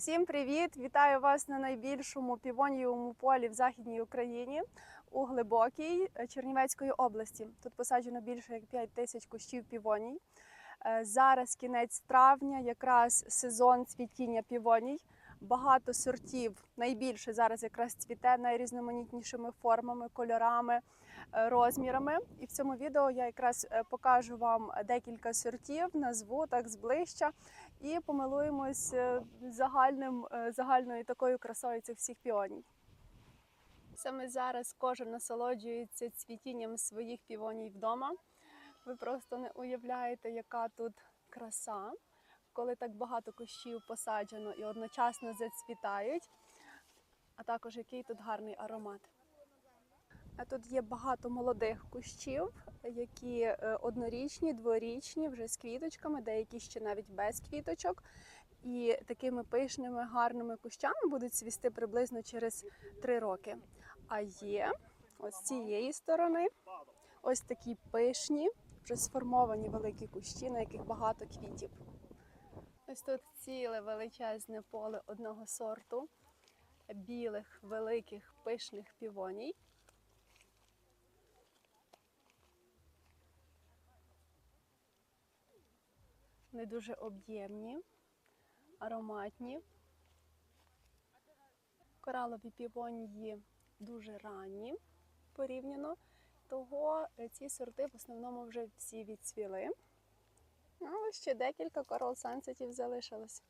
Всім привіт! Вітаю вас на найбільшому півонієвому полі в Західній Україні у Глибокій е, Чернівецької області. Тут посаджено більше як 5 тисяч кущів півоній. Е, Зараз кінець травня, якраз сезон цвітіння півоній. Багато сортів. Найбільше зараз якраз цвіте найрізноманітнішими формами, кольорами, е, розмірами. І в цьому відео я якраз е, покажу вам декілька сортів, назву так зближча і помилуємось е, загальним, загальною такою красою цих всіх піоній. Саме зараз кожен насолоджується цвітінням своїх півоній вдома. Ви просто не уявляєте, яка тут краса, коли так багато кущів посаджено і одночасно зацвітають, а також який тут гарний аромат. А тут є багато молодих кущів, які е, однорічні, дворічні, вже з квіточками, деякі ще навіть без квіточок. І такими пишними, гарними кущами будуть цвісти приблизно через 3 роки. А є ось з цієї сторони ось такі пишні, вже сформовані великі кущі, на яких багато квітів. Ось тут ціле величезне поле одного сорту білих, великих, пишних півоній. Вони дуже об'ємні, ароматні. Коралові півонії дуже ранні порівняно, того е, ці сорти в основному вже всі відцвіли. Але ще декілька корал сансетів залишилось.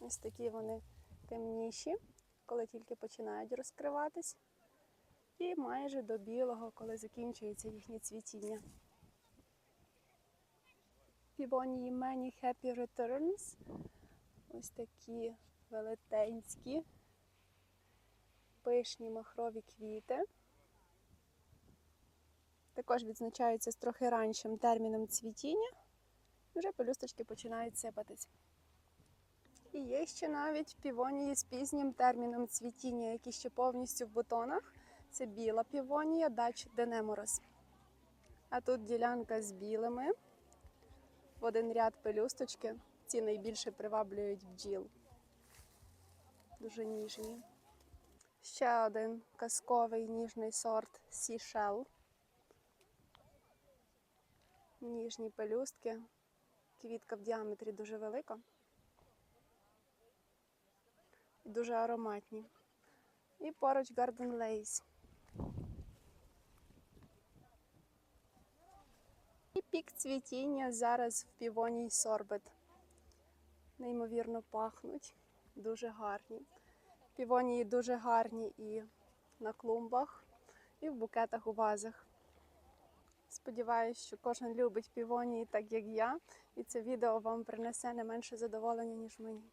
Ось такі вони темніші, коли тільки починають розкриватись. І майже до білого, коли закінчується їхнє цвітіння. Півонії Many Happy Returns. Ось такі велетенські, пишні махрові квіти. Також відзначаються з трохи раншим терміном цвітіння. Вже пелюсточки починають сипатись. І є ще навіть півонії з пізнім терміном цвітіння, які ще повністю в бутонах. Це біла півонія Dutch Денеморос. А тут ділянка з білими в один ряд пелюсточки. Ці найбільше приваблюють бджіл. Дуже ніжні. Ще один казковий ніжний сорт Seashell. Ніжні пелюстки. Квітка в діаметрі дуже велика. І дуже ароматні. І поруч Garden Lace. І пік цвітіння зараз в півоній сорбет. Неймовірно пахнуть, дуже гарні. Півонії дуже гарні і на клумбах, і в букетах у вазах. Сподіваюсь, що кожен любить півонії так, як я, і це відео вам принесе не менше задоволення, ніж мені.